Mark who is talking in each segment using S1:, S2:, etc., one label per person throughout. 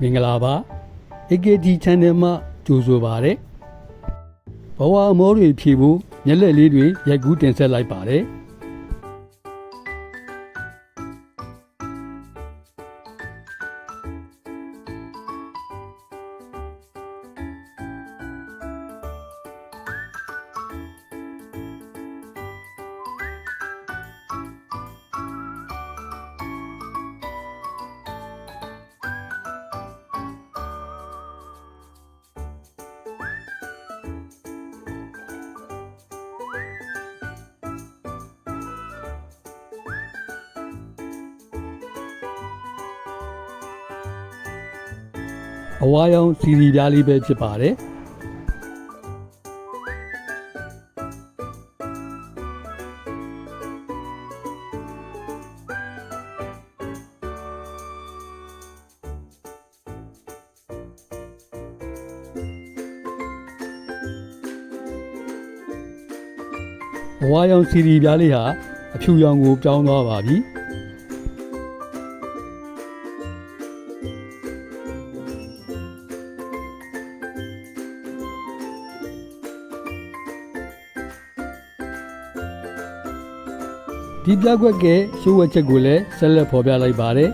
S1: မင်္ဂလာပါ AKT Channel မှာကြိုဆိုပါရစေဘဝအမောတွေဖြည့်ဖို့မျက်လက်လေးတွေရိုက်ကူးတင်ဆက်လိုက်ပါတယ် အဝါရောင်စီစီပြားလေးပဲဖြစ်ပါတယ်အဝါရောင်စီစီပြားလေးဟာအဖြူရောင်ကိုပြောင်းသွားပါပြီ ဒီပြကွက်ကရှိုးဝက်ချက်ကိုလည်းဆက်လက်ဖော်ပြလိုက်ပါတယ်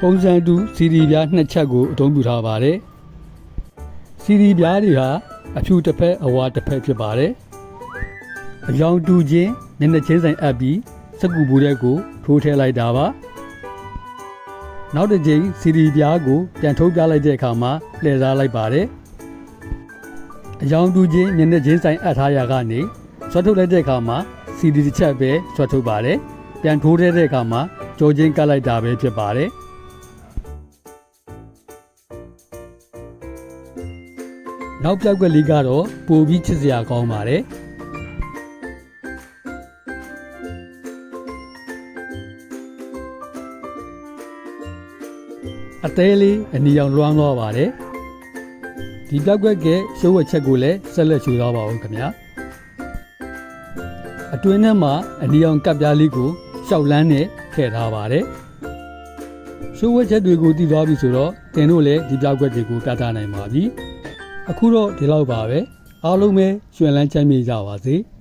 S1: ပုံစံတူစီဒီပြားနှစ်ချက်ကိုအသုံးပြုထားပါတယ်စီဒီပြားတွေဟာအဖြူတစ်ဖက်အဝါတစ်ဖက်ဖြစ်ပါတယ်အယောင်တူချင်းမျက်နှာချင်းဆိုင်အပ်ပြီးစက္ကူဘူးတဲ့ကိုထိုးထည့်လိုက်တာပါနောက်တစ်ကြိမ်စီဒီပြားကိုပြန်ထုတ်ပြလိုက်တဲ့အခါမှာလှည့်စားလိုက်ပါတယ် အယောင်တူချင်းမျက်နှာချင်းဆိုင်အပ်ထားရာကနေဆွတ်ထုတ်လိုက်တဲ့အခါမှာစီဒီတစ်ချက်ပဲဆွတ်ထုတ်ပါတယ်ပြန်ထိုးတဲ့အခါမှာကြောချင်းကတ်လိုက်တာပဲဖြစ်ပါတယ်နောက်ပြောက်ကလေးကတော့ပိုပြီးချစ်စရာကောင်းပါတယ်အသေးလေးအနီအောင်လွှမ်းသွားပါတယ် ဒီပြောက်ကွက်ကရှိုးဝက်ချက်ကိုလည်းဆက်လက်ရှူသွားပါဦးခင်ဗျာအတွင်းထဲမှာအနီအောင်ကပ်ပြားလေးကိုရှောက်လန်းနဲ့ထည့်ထားပါတယ်ရှိုးဝက်ချက်တွေကိုတည်သွားပြီဆိုတော့တင်တို့လည်းဒီပြောက်ကွက်တွေကိုကတ်ထားနိုင်ပါပြီအခုတော့ဒီလောက်ပါပဲအားလုံးပဲရှင်လန်းချမ်းမြေကြပါစေ။